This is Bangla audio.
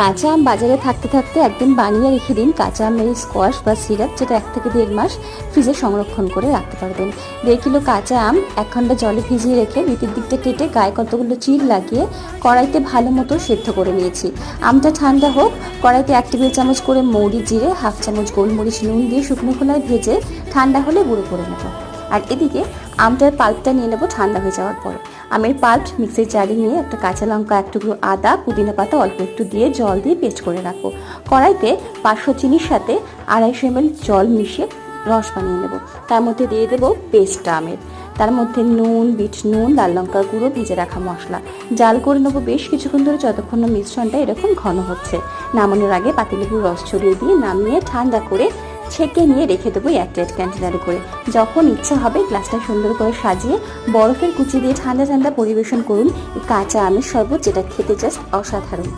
কাঁচা আম বাজারে থাকতে থাকতে একদিন বানিয়ে রেখে দিন কাঁচা আমের স্কোয়াশ বা সিরাপ যেটা এক থেকে দেড় মাস ফ্রিজে সংরক্ষণ করে রাখতে পারবেন। দেড় কিলো কাঁচা আম, এক ঘণ্টা জলে ভিজিয়ে রেখে ভিতর দিকটা কেটে গায়ে কতগুলো চির লাগিয়ে কড়াইতে ভালো মতো সেদ্ধ করে নিয়েছি। আমটা ঠান্ডা হোক, কড়াইতে এক টেবিল চামচ করে মৌরি জিরে, হাফ চামচ গোলমরিচ নুন দিয়ে শুকনো খোলায় ভেজে ঠান্ডা হলে গুঁড়ো করে নেব। আর এদিকে আমটার পাল্পটা নিয়ে নেব ঠান্ডা হয়ে যাওয়ার পরে। আমের পাল্প, মিক্সির জারে নিয়ে একটা কাঁচা লঙ্কা, এক টুকরো আদা, পুদিনা পাতা অল্প একটু দিয়ে জল দিয়ে পেস্ট করে রাখব। কড়াইতে পাঁচশো চিনির সাথে আড়াইশো এমএল জল মিশিয়ে রস বানিয়ে নেব। তার মধ্যে দিয়ে দেবো পেস্টটা আমের। তার মধ্যে নুন, বিট নুন, লাল লঙ্কার গুঁড়ো, ভিজে রাখা মশলা। জাল করে নেব বেশ কিছুক্ষণ ধরে যতক্ষণ না মিশ্রণটা এরকম ঘন হচ্ছে। নামানোর আগে পাতিলেবুর রস ছড়িয়ে দিয়ে নামিয়ে ঠান্ডা করে ছেঁকে নিয়ে রেখে দেবো এয়ারটাইট কন্টেনারে করে। যখন ইচ্ছা হবে গ্লাসটা সুন্দর করে সাজিয়ে বরফের কুচি দিয়ে ঠান্ডা ঠান্ডা পরিবেশন করুন। কাঁচা আমের শরবত যেটা খেতে জাস্ট অসাধারণ।